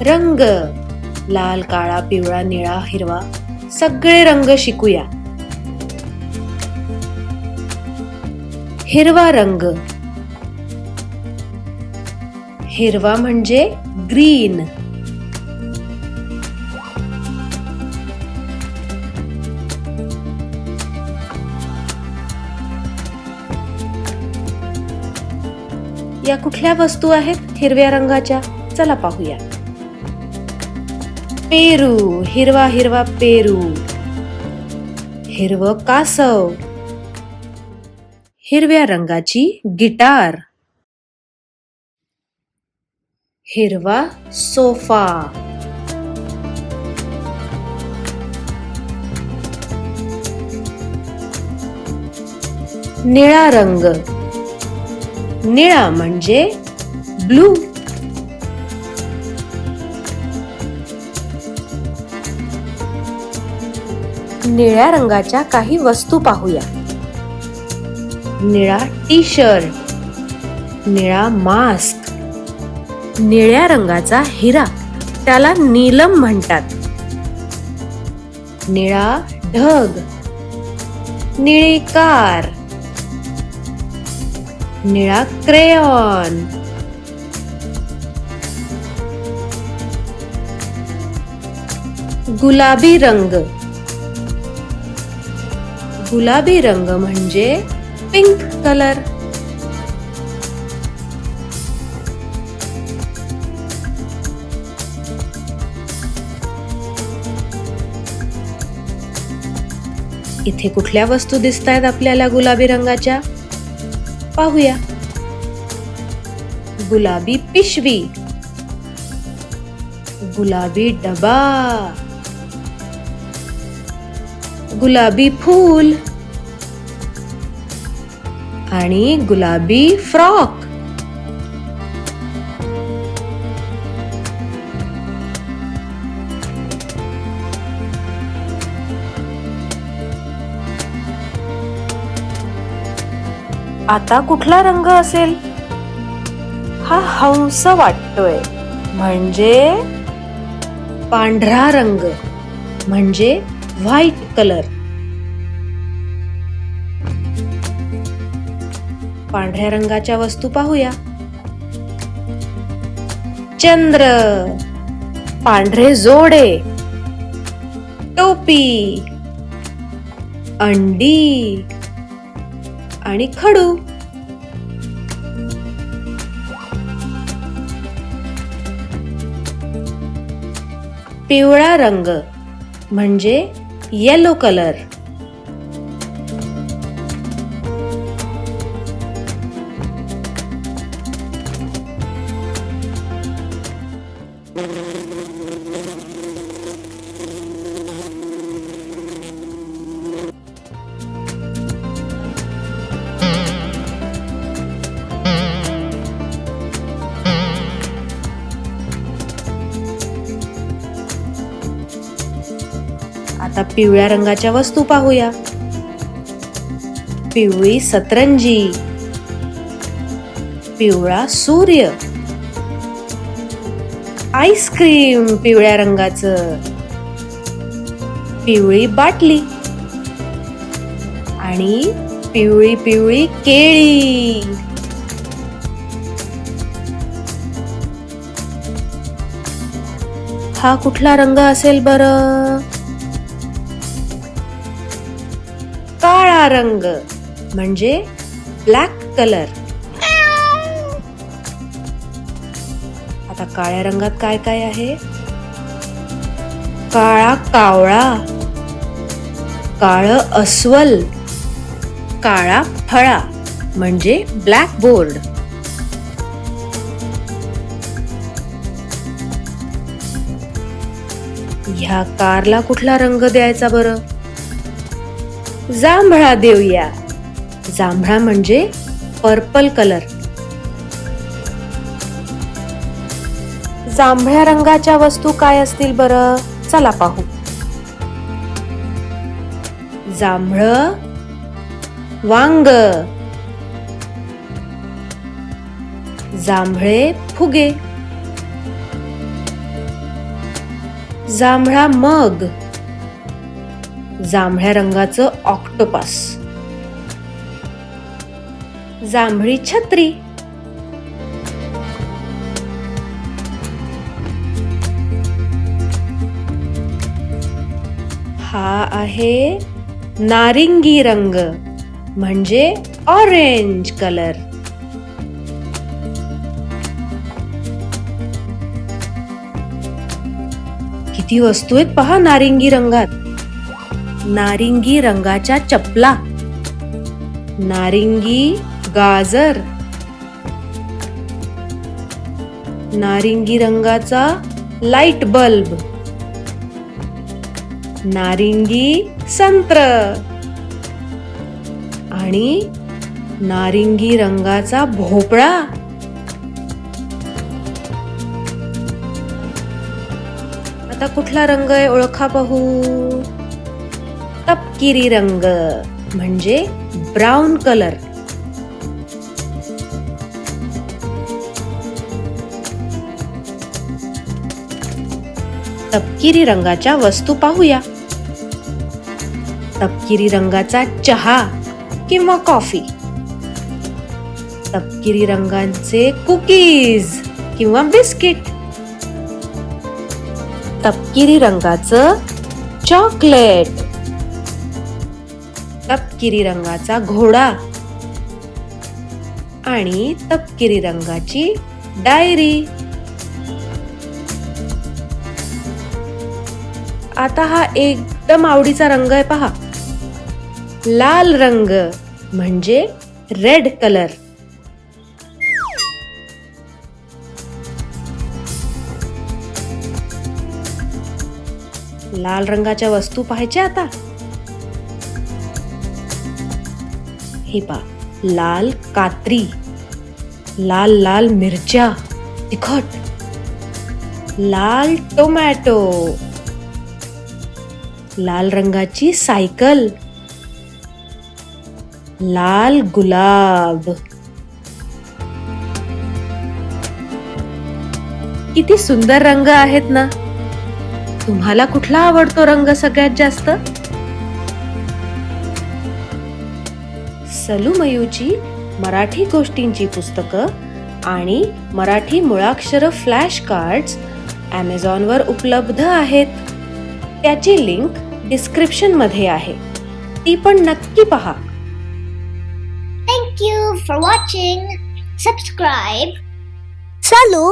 रंग. लाल काळा पिवळा निळा हिरवा सगळे रंग शिकूया. हिरवा रंग. हिरवा म्हणजे ग्रीन. या कुठल्या वस्तू आहेत हिरव्या रंगाच्या? चला पाहूया. पेरू हिरवा हिरवा पेरू. हिरव कासव. हिरव्या रंगाची गिटार. हिरवा सोफा. निळा रंग. निळा म्हणजे ब्लू. निळ्या रंगाच्या काही वस्तू पाहूया. निळा टी शर्ट निळा मास्क निळ्या रंगाचा हिरा त्याला नीलम म्हणतात. निळा ढग निळी कार निळा क्रेयॉन. गुलाबी रंग गुलाबी रंग म्हणजे पिंक कलर. इथे कुठल्या वस्तू दिसत आहेत आपल्याला गुलाबी रंगाच्या? पाहूया. गुलाबी पिशवी. गुलाबी डबा. गुलाबी फूल. आणि गुलाबी फ्रॉक. आता कुठला रंग असेल? हा हंस वाटतोय. म्हणजे? पांढरा रंग. म्हणजे? White colour. पांढऱ्या रंगाच्या वस्तू पाहूया. चंद्र पांढरे जोडे टोपी अंडी आणि खडू. पिवळा रंग म्हणजे येलो कलर आता पिवळ्या रंगाच्या वस्तू पाहूया. पिवळी सतरंजी. पिवळा सूर्य. आईस्क्रीम पिवळ्या रंगाचं. पिवळी बाटली. आणि पिवळी पिवळी केळी. हा कुठला रंग असेल बरं? काळा रंग म्हणजे ब्लॅक कलर. आता काळ्या रंगात काय काय आहे? काळा कावळा काळ अस्वल काळा फळा म्हणजे ब्लॅक बोर्ड. ह्या कारला कुठला रंग द्यायचा बरं? जांभळा देऊया. जांभळा म्हणजे पर्पल कलर. जांभळ्या रंगाच्या वस्तू काय असतील बरं? चला पाहू. जांभळ वांग. जांभळे फुगे. जांभळा मग. जांभळ्या रंगाचं ऑक्टोपस. जांभळी छत्री. हा आहे नारिंगी रंग म्हणजे ऑरेंज कलर किती वस्तू आहेत पहा नारिंगी रंगात. नारिंगी रंगाच्या चपला. नारिंगी गाजर. नारिंगी रंगाचा लाइट बल्ब नारिंगी संत्र. आणि नारिंगी रंगाचा भोपळा. आता कुठला रंग आहे ओळखा पाहू? तपकिरी रंग म्हणजे ब्राऊन कलर. तपकिरी रंगाच्या वस्तू पाहूया. तपकिरी रंगाचा चहा किंवा कॉफी. तपकिरी रंगांचे कुकीज किंवा बिस्किट. तपकिरी रंगाचं चॉकलेट. तपकिरी रंगाचा घोडा आणि तपकिरी रंगाची डायरी. आता हा एकदम आवडीचा रंग आहे पहा. लाल रंग म्हणजे रेड कलर. लाल रंगाच्या वस्तू पाहायच्या आता? हे पा लाल कात्री लाल लाल मिरच्या तिखट लाल टोमॅटो लाल रंगाची सायकल लाल गुलाब. किती सुंदर रंग आहेत ना? तुम्हाला कुठला आवडतो रंग सगळ्यात जास्त? सलूमयूची मराठी गोष्टींची पुस्तकं आणि मराठी मुळाक्षर फ्लॅश कार्ड्स ॲमेझॉनवर उपलब्ध आहेत त्याची लिंक डिस्क्रिप्शनमध्ये आहे ती पण नक्की पहा Thank you for watching. Subscribe. Salu